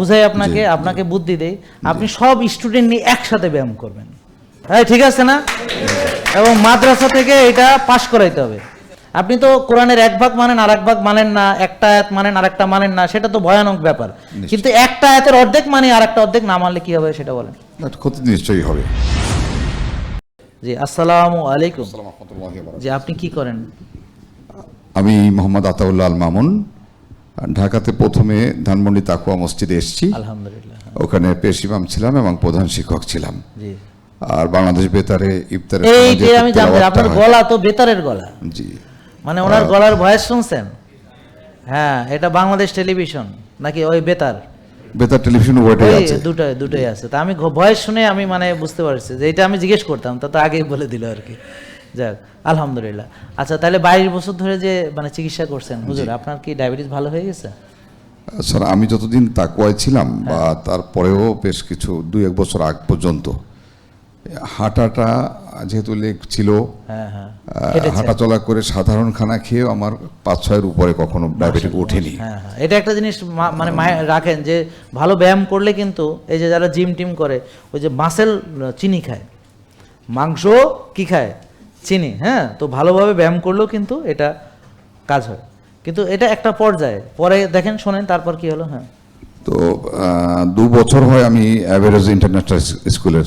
বুঝাই আপনাকে আপনাকে বুদ্ধি দেই। আপনি সব স্টুডেন্ট নিয়ে একসাথে ব্যায়াম করবেন। হ্যাঁ ঠিক আছে না? এবং মাদ্রাসা থেকে এটা পাশ করাইতে হবে। আপনি তো কোরআনের এক ভাগ মানেন আর এক ভাগ মানেন না একটা আয়াত মানেন আর একটা মানেন না সেটা তো ভয়ানক ব্যাপার। কিন্তু একটা আয়াতের অর্ধেক মানে আর একটা অর্ধেক না মানলে কি হবে সেটা বলেন। ক্ষতি নিশ্চয়ই হবে। জি আসসালামু আলাইকুম। জি আপনি কি করেন? আমি মোহাম্মদ আতাউল্লাহ আল মামুন ঢাকাতে প্রথমে ধানমন্ডি তাকুয়া মসজিদে এসেছি। আলহামদুলিল্লাহ ওখানে পেশ ইমাম ছিলাম এবং প্রধান শিক্ষক ছিলাম। আর বাংলাদেশ বেতারে ইফতারে এই যে আমি জানতে আপনার গলা তো বেতারের গলা। জি। মানে ওনার গলার ভয়েস শুনছেন? হ্যাঁ এটা বাংলাদেশ টেলিভিশন নাকি ওই বেতার? বেতার টেলিভিশন ওয়েটে ওই আছে। দুটোই দুটোই আছে। তা আমি ভয়েস শুনে আমি মানে বুঝতে পারছি যে এটা আমি জিজ্ঞেস করতাম তা তো আগেই বলে দিল আর কি। যাক আলহামদুলিল্লাহ। আচ্ছা তাহলে বাইশ বছর ধরে যে মানে চিকিৎসা করছেন হুজুর আপনার কি ডায়াবেটিস ভালো হয়ে গেছে? স্যার আমি যতদিন তাকুয়ায় ছিলাম বা তারপরেও বেশ কিছু দুই এক বছর আগ পর্যন্ত হাঁটাটা যেহেতু লেগ ছিল হ্যাঁ হ্যাঁ কেটেছে। হাঁটাচলা করে সাধারণ খানা খেয়েও আমার পাঁচ ছয়ের উপরে কখনো ডায়াবেটিক ওঠেনি। হ্যাঁ হ্যাঁ এটা একটা জিনিস মানে রাখেন যে ভালো ব্যায়াম করলে কিন্তু এই যে যারা জিম টিম করে ওই যে মাসেল চিনি খায়। মাংস কি খায়? চিনি হ্যাঁ? তো ভালোভাবে ব্যায়াম করলেও কিন্তু এটা কাজ হয়। কিন্তু এটা একটা পর্যায়ে। পরে দেখেন শোনেন তারপর কি হলো হ্যাঁ। তো দু বছর হয় আমি অ্যাভারেজ ইন্টারন্যাশনাল স্কুলের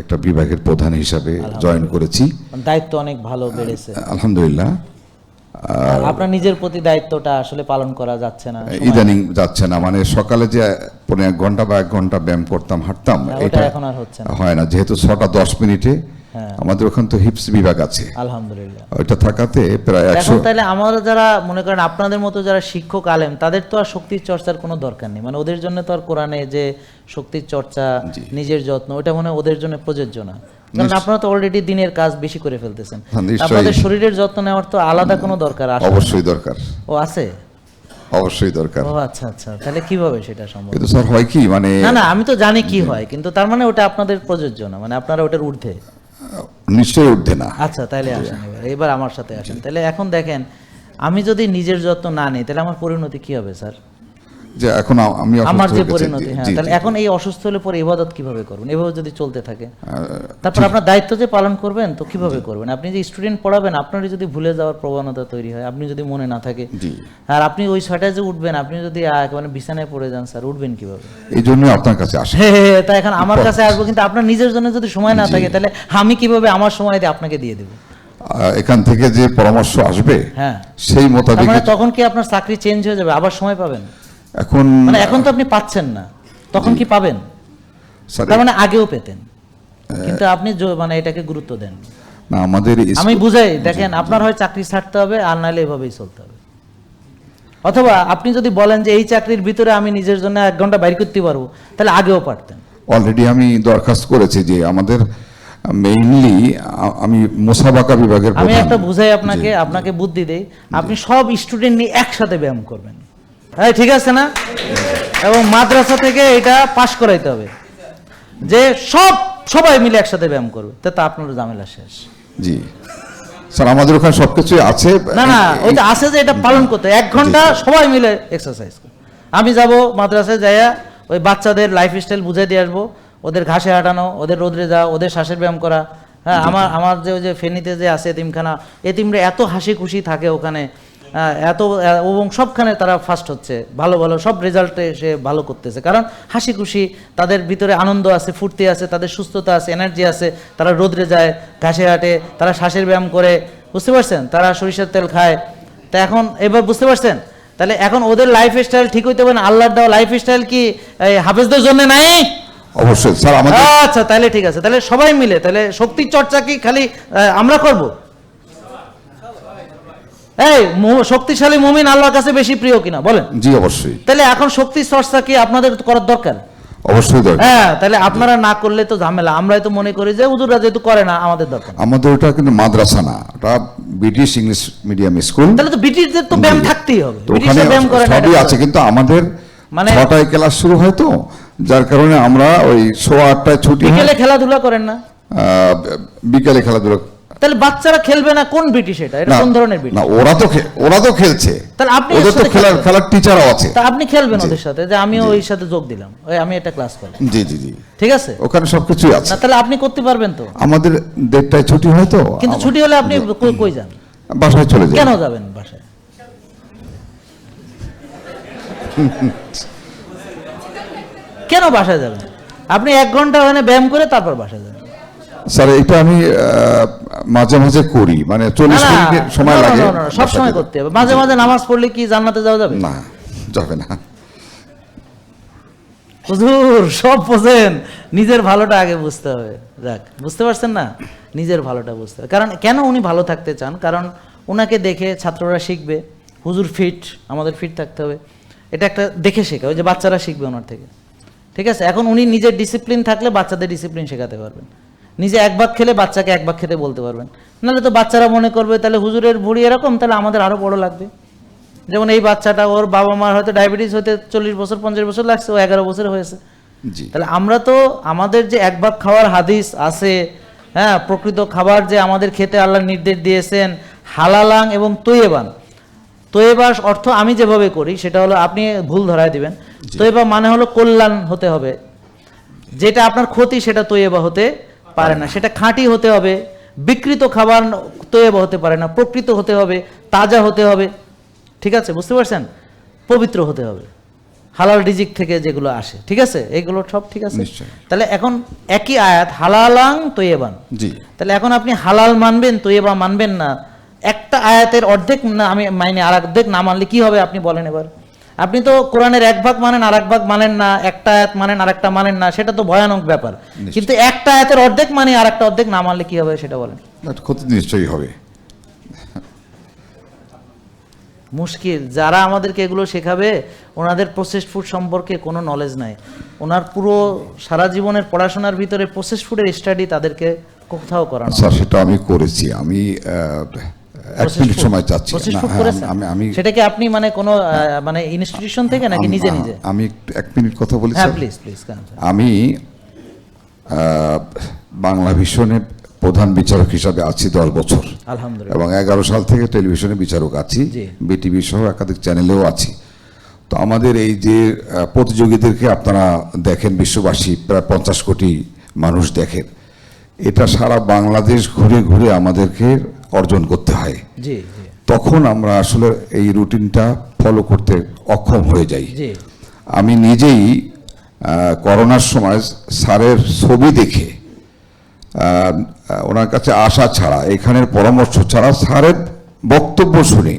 একটা বিভাগের প্রধান হিসাবে জয়েন করেছি। দায়িত্ব অনেক ভালো বেড়েছে। আলহামদুলিল্লাহ। আপনার নিজের প্রতি দায়িত্বটা আসলে পালন করা যাচ্ছে না ইদানিং যাচ্ছে না। মানে সকালে যে পনেরো এক ঘণ্টা বা এক ঘণ্টা ব্যায়াম করতাম হাঁটতাম এটা এখন আর হচ্ছে হয় না। যেহেতু ছটা দশ মিনিটে। আমাদের ওখানে তো হিপস বিভাগ আছে। আলহামদুলিল্লাহ। ওইটা থাকাতে প্রায় একশো এখন তাহলে আমরা যারা মনে করেন আপনাদের মতো যারা শিক্ষক আলেম তাদের তো আর শক্তির চর্চার কোনো দরকার নেই। মানে ওদের জন্য তো আর কোরআনে যে শক্তির চর্চা নিজের যত্ন ওটা মনে ওদের জন্য প্রযোজ্য না। কারণ আপনারা তো অলরেডি দিনের কাজ বেশি করে ফেলতেছেন। হ্যাঁ, আপনাদের শরীরের যত্ন নেওয়ার তো আলাদা কোনো দরকার না। অবশ্যই দরকার। ও আছে? অবশ্যই দরকার। ও আচ্ছা আচ্ছা। তাহলে কীভাবে সেটা সম্ভব? কিন্তু স্যার হয় কি? মানে না না আমি তো জানি কি হয় কিন্তু তার মানে ওটা আপনাদের প্রযোজ্য না। মানে আপনারা ওটার ঊর্ধ্বে। নিশ্চয়ই উঠবে না। আচ্ছা তাহলে আসেন এবার এবার আমার সাথে আসেন। তাহলে এখন দেখেন আমি যদি নিজের যত্ন না নিই তাহলে আমার পরিণতি কি হবে স্যার? যে এখন আমি আমার যে পরিণতি হ্যাঁ তাহলে এখন এই অসুস্থ হলে পরে ইবাদত কীভাবে করবেন? এভাবে যদি চলতে থাকে। তারপর আপনার দায়িত্ব যে পালন করবেন তো কীভাবে করবেন? আপনি যে স্টুডেন্ট পড়াবেন আপনারই যদি ভুলে যাওয়ার প্রবণতা তৈরি হয় আপনি যদি মনে না থাকে আর আপনি ওই ছয়টায় যে উঠবেন আপনি যদি একেবারে বিছানায় পড়ে যান স্যার উঠবেন কীভাবে? এই জন্য আপনার কাছে আসে। হে হে হে, তা এখন আমার কাছে আসব কিন্তু আপনার নিজের জন্য যদি সময় না থাকে তাহলে আমি কীভাবে আমার সময় দিয়ে আপনাকে দিয়ে দেবো? এখান থেকে যে পরামর্শ আসবে হ্যাঁ। সেই মোতাবেক মানে তখন কি আপনার চাকরি চেঞ্জ হয়ে যাবে? আবার সময় পাবেন? এখন মানে এখন তো আপনি পাচ্ছেন না। তখন কি পাবেন? তার মানে আগেও পেতেন। কিন্তু আপনি মানে এটাকে গুরুত্ব দেন। না আমাদের আমি বুঝাই দেখেন আপনার হয় চাকরি ছাড়তে হবে আর নাহলে এভাবেই চলতে হবে। অথবা আপনি যদি বলেন যে এই চাকরির ভিতরে আমি নিজের জন্য এক ঘণ্টা বাইর করতে পারব তাহলে আগেও পারতেন। অলরেডি আমি দরখাস্ত করেছি যে আমাদের মেইনলি আমি মোসাবাকা বিভাগের আমি একটা বুঝাই আপনাকে আপনাকে বুদ্ধি দেই। আপনি সব স্টুডেন্ট নিয়ে একসাথে ব্যায়াম করবেন। হ্যাঁ ঠিক আছে না? এবং মাদ্রাসা থেকে এটা পাশ করাইতে হবে। যে সব সবাই মিলে একসাথে ব্যায়াম করবে। তা তো আপনার ঝামেলা শেষ। জি। স্যার আমাদের ওখানে সবকিছুই আছে। না না ওইটা আছে যে এটা পালন করতে এক ঘণ্টা সবাই মিলে এক্সারসাইজ আমি যাব মাদ্রাসায় যাইয়া ওই বাচ্চাদের লাইফ স্টাইল বুঝাই দিয়ে আসব। ওদের ঘাসে হাঁটানো ওদের রোদরে যাওয়া ওদের শ্বাসের ব্যায়াম করা। হ্যাঁ আমার আমার যে ওই যে ফেনীতে যে আছে এতিমখানা এতিমরা এত হাসি খুশি থাকে ওখানে। এত এবং সবখানে তারা ফার্স্ট হচ্ছে। ভালো ভালো সব রেজাল্টে সে ভালো করতেছে। কারণ হাসি খুশি তাদের ভিতরে আনন্দ আছে ফুর্তি আছে তাদের সুস্থতা আছে এনার্জি আছে তারা রোদরে যায় ঘাসে হাঁটে তারা শ্বাসের ব্যায়াম করে। বুঝতে পারছেন? তারা সরিষার তেল খায়। তা এখন এবার বুঝতে পারছেন? তাহলে এখন ওদের লাইফ স্টাইল ঠিক হইতে হবে না? আল্লাহর দেওয়া লাইফ স্টাইল কি হাফেজদের জন্য নাই? অবশ্যই। স্যার আমাদের আচ্ছা তাহলে ঠিক আছে। তাহলে সবাই মিলে তাহলে শক্তির চর্চা কি খালি আমরা করব? এই শক্তিশালী মুমিন আল্লাহর কাছে বেশি প্রিয় কিনা? বলেন। জি অবশ্যই। তাহলে এখন শক্তির চর্চা কি আপনাদের করার দরকার? অবশ্যই দরকার। হ্যাঁ তাহলে আপনারা না করলে তো ঝামেলা। আমরাই তো মনে করি যে হুজুররা যেহেতু করে না আমাদের দরকার। আমাদের ওটা কিন্তু মাদ্রাসা না ওটা ব্রিটিশ ইংলিশ মিডিয়াম স্কুল তাহলে তো ব্রিটিশদের তো ব্যায়াম থাকতেই হবে। ব্রিটিশরা ব্যায়াম করে না সবই আছে কিন্তু আমাদের মানে- ছটায় ক্লাস শুরু হয় তো যার কারণে আমরা ওই সোয়া আটটায় ছুটি বিকেলে খেলাধুলা করেন না? বিকালে খেলাধুলা তাহলে বাচ্চারা খেলবে না কোন ব্রিটিশ এটা এটা কোন ধরনের ব্রিটিশ না ওরা তো ওরা তো খেলছে। তাহলে আপনি ওদের তো খেলার। খেলার টিচারও আছে। তা আপনি খেলবেন ওদের সাথে যে আমিও ওই সাথে যোগ দিলাম। ওই আমি একটা ক্লাস করলাম। জি জি জি। ঠিক আছে? ওখানে সবকিছুই আছে। না তাহলে আপনি করতে পারবেন তো। আমাদের দেড়টায় ছুটি হয় তো। কিন্তু ছুটি হলে আপনি কই- কই যান? বাসায় চলে যাই। কেন যাবেন বাসায়? কেন বাসায় যাবেন? আপনি এক ঘণ্টা ওখানে ব্যায়াম করে তারপর বাসায় যাবেন স্যার এটা আমি মাঝে মাঝে করি মানে চল্লিশ মিনিট সময় লাগে সব সময় করতে হবে। মাঝে মাঝে নামাজ পড়লে কি জান্নাতে যাওয়া যাবে? না যাবে না। হুজুর সব বোঝেন। নিজের ভালোটা আগে বুঝতে হবে। যাক বুঝতে পারছেন না? নিজের ভালোটা বুঝতে হবে। কারণ কেন উনি ভালো থাকতে চান? কারণ ওনাকে দেখে ছাত্ররা শিখবে। হুজুর ফিট আমাদের ফিট থাকতে হবে। এটা একটা দেখে শেখা ওই যে বাচ্চারা শিখবে ওনার থেকে। ঠিক আছে? এখন উনি নিজের ডিসিপ্লিন থাকলে বাচ্চাদের ডিসিপ্লিন শেখাতে পারবেন। নিজে এক ভাগ খেলে বাচ্চাকে এক ভাগ খেতে বলতে পারবেন। নাহলে তো বাচ্চারা মনে করবে তাহলে হুজুরের ভুড়ি এরকম তাহলে আমাদের আরও বড় লাগবে। যেমন এই বাচ্চাটা ওর বাবা মার হয়তো ডায়াবেটিস হতে চল্লিশ বছর পঞ্চাশ বছর লাগছে ও এগারো বছর হয়েছে। তাহলে আমরা তো আমাদের যে এক ভাগ খাওয়ার হাদিস আছে হ্যাঁ প্রকৃত খাবার যে আমাদের খেতে আল্লাহ নির্দেশ দিয়েছেন হালালাং এবং তৈবান তৈবাস অর্থ আমি যেভাবে করি সেটা হলো আপনি ভুল ধরায় দিবেন। তৈবা মানে হলো কল্যাণ হতে হবে। যেটা আপনার ক্ষতি সেটা তৈবা হতে পারে না। সেটা খাঁটি হতে হবে বিকৃত খাবার তৈবা হতে পারে না প্রকৃত হতে হবে তাজা হতে হবে। ঠিক আছে বুঝতে পারছেন? পবিত্র হতে হবে। হালাল রিজিক থেকে যেগুলো আসে। ঠিক আছে? এগুলো সব ঠিক আছে? তাহলে এখন একই আয়াত হালালাং তৈবান তাহলে এখন আপনি হালাল মানবেন তৈবা মানবেন না। একটা আয়াতের অর্ধেক না আমি মাইনে আর অর্ধেক না মানলে কি হবে আপনি বলেন এবার? আপনি তো কোরআনের এক ভাগ মানেন আর এক ভাগ মানেন না একটা আয়াত মানেন আর একটা মানেন না সেটা তো ভয়ানক ব্যাপার। কিন্তু একটা আয়াতের অর্ধেক মানে আর একটা অর্ধেক না মানলে কি হবে সেটা বলেন। ক্ষতি নিশ্চয়ই হবে। মুশকিল যারা আমাদেরকে এগুলো শেখাবে ওনাদের প্রসেসড ফুড সম্পর্কে কোনো নলেজ নাই। ওনার পুরো সারা জীবনের পড়াশোনার ভিতরে প্রসেসড ফুডের স্টাডি তাদেরকে কোথাও করানো স্যার সেটা আমি করেছি। আমি এক মিনিট সময় চাচ্ছি। হ্যাঁ, আমি আমি সেটা কি আপনি মানে কোনো মানে ইনস্টিটিউশন থেকে নাকি নিজে নিজে? আমি একটু এক মিনিট কথা বলি হ্যাঁ প্লিজ প্লিজ আমি বাংলা ভিশনের প্রধান বিচারক হিসাবে আছি দশ বছর। আলহামদুলিল্লাহ। এবং এগারো সাল থেকে টেলিভিশনে বিচারক আছি। বিটিভি সহ একাধিক চ্যানেলেও আছি। তো আমাদের এই যে প্রতিযোগীদেরকে আপনারা দেখেন বিশ্ববাসী প্রায় পঞ্চাশ কোটি মানুষ দেখেন। এটা সারা বাংলাদেশ ঘুরে ঘুরে আমাদেরকে অর্জন করতে হয়। তখন আমরা আসলে এই রুটিনটা ফলো করতে অক্ষম হয়ে যাই। আমি নিজেই করোনার সময় স্যারের ছবি দেখে ওনার কাছে আসা ছাড়া এখানের পরামর্শ ছাড়া স্যারের বক্তব্য শুনে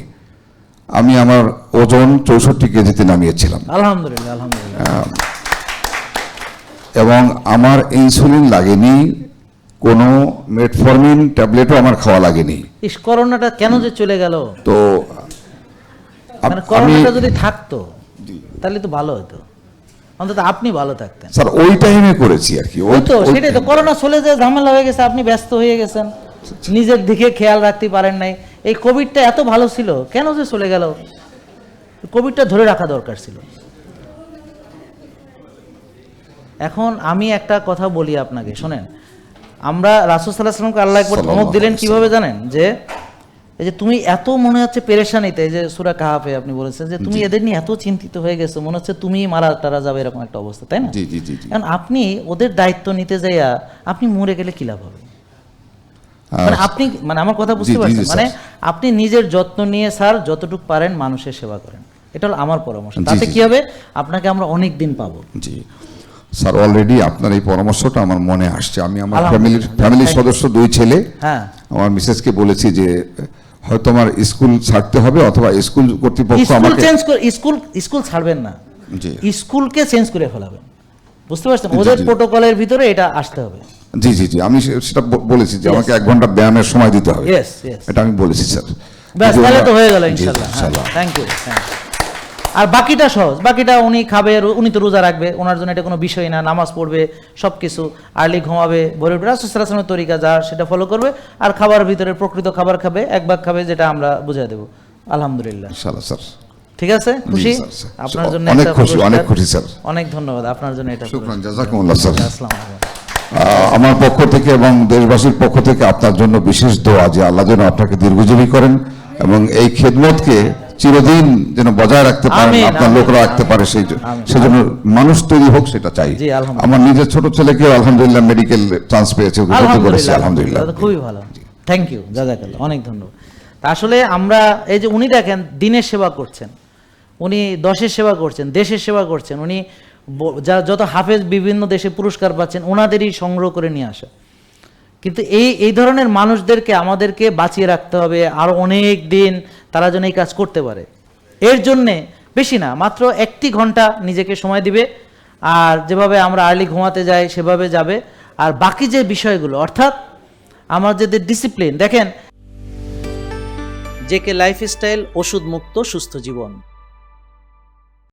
আমি আমার ওজন চৌষট্টি কেজিতে নামিয়েছিলাম। আলহামদুলিল্লাহ আলহামদুলিল্লাহ। এবং আমার ইনসুলিন লাগেনি কোনো মেটফরমিন ট্যাবলেটও আমার খাওয়া লাগেনি। ইস করোনাটা কেন যে চলে গেল? তো মানে করোনাটা যদি থাকতো তাহলে তো ভালো হতো। অন্তত আপনি ভালো থাকতেন। স্যার ওই টাইমে করেছি আর কি। ওই তো সেটাই তো। করোনা চলে যায় ঝামেলা হয়ে গেছে আপনি ব্যস্ত হয়ে গেছেন। নিজের দিকে খেয়াল রাখতে পারেন নাই। এই কোভিডটা এত ভালো ছিল কেন যে চলে গেল? কোভিডটা ধরে রাখা দরকার ছিল। এখন আমি একটা কথা বলি আপনাকে শোনেন। আমরা রাসুল সাল্লাহ সাল্লামকে আল্লাহ একবার ধমক দিলেন কীভাবে জানেন? যে এই যে তুমি এত মনে হচ্ছে পেরেশানিতে এই যে সুরা কাহাফে আপনি বলেছেন যে তুমি এদের নিয়ে এত চিন্তিত হয়ে গেছো মনে হচ্ছে তুমি মারা টারা যাবে এরকম একটা অবস্থা তাই না? কারণ আপনি ওদের দায়িত্ব নিতে যাইয়া আপনি মরে গেলে কি লাভ হবে? মানে আপনি মানে আমার কথা বুঝতে পারছেন? মানে আপনি নিজের যত্ন নিয়ে স্যার যতটুকু পারেন মানুষের সেবা করেন। এটা হলো আমার পরামর্শ। তাতে কি হবে? আপনাকে আমরা অনেক দিন পাবো। জি। স্যার অলরেডি আপনার এই পরামর্শটা আমার মনে আসছে। আমি আমার ফ্যামিলির ফ্যামিলির সদস্য দুই ছেলে। হ্যাঁ। আমার মিসেসকে বলেছি যে হয়তো আমার স্কুল ছাড়তে হবে অথবা স্কুল কর্তৃপক্ষ স্কুল আমাকে চেঞ্জ করে স্কুল স্কুল ছাড়বেন না। জি। স্কুলকে চেঞ্জ করে ফেলাবেন। বুঝতে পারছেন? ওদের। প্রোটোকলের ভিতরে এটা আসতে হবে। জি জি জি। আমি সেটা বলেছি যে আমাকে এক ঘণ্টা ব্যায়ামের সময় দিতে হবে. এটা আমি বলেছি স্যার। ব্যাস তাহলে তো হয়ে গেল ইনশাল্লাহ। থ্যাংক ইউ আর বাকিটা সহজ। বাকিটা উনি খাবে উনি তো রোজা রাখবে ওনার জন্য এটা কোনো বিষয় না। নামাজ পড়বে সব কিছু আর্লি ঘুমাবে ভোরে উঠবে। রাসুসালামের তরিকা যা সেটা ফলো করবে। আর খাবার ভিতরে প্রকৃত খাবার খাবে এক ভাগ খাবে যেটা আমরা বুঝিয়ে দেবো। আলহামদুলিল্লাহ। স্যার। ঠিক আছে? খুশি। আপনার জন্য অনেক খুশি, অনেক খুশি, স্যার। অনেক ধন্যবাদ। আপনার জন্য এটা শুক্রান পুরস্কার। জাজাকুমুল্লাহ স্যার। আসসালামু আলাইকুম। আহ, আমার পক্ষ থেকে এবং দেশবাসীর পক্ষ থেকে আপনার জন্য বিশেষ দোয়া যে আল্লাহ যেন আপনাকে দীর্ঘজীবী করেন এবং এই খেদমতকে চিরদিন যেন বজায় রাখতে পারেন আপনার লোকরা রাখতে পারে সেই সেজন্য মানুষ তৈরি হোক সেটা চাই। আমার নিজের ছোট ছেলেকেও আলহামদুলিল্লাহ মেডিকেল চান্স পেয়েছে করেছে আলহামদুলিল্লাহ খুবই ভালো। থ্যাংক ইউ জাজাকাল্লাহ অনেক ধন্যবাদ। আসলে আমরা এই যে উনি দেখেন দিনের সেবা করছেন। উনি দশের সেবা করছেন দেশের সেবা করছেন। উনি যা যত হাফেজ বিভিন্ন দেশে পুরস্কার পাচ্ছেন ওনাদেরই সংগ্রহ করে নিয়ে আসা। কিন্তু এই এই ধরনের মানুষদেরকে আমাদেরকে বাঁচিয়ে রাখতে হবে। আরও অনেক দিন তারা যেন এই কাজ করতে পারে। এর জন্যে বেশি না, মাত্র একটি ঘণ্টা নিজেকে সময় দিবে, আর যেভাবে আমরা আর্লি ঘুমাতে যাই সেভাবে যাবে। আর বাকি যে বিষয়গুলো, অর্থাৎ আমার যে ডিসিপ্লিন দেখেন জেকে লাইফস্টাইল ওষুধ মুক্ত সুস্থ জীবন।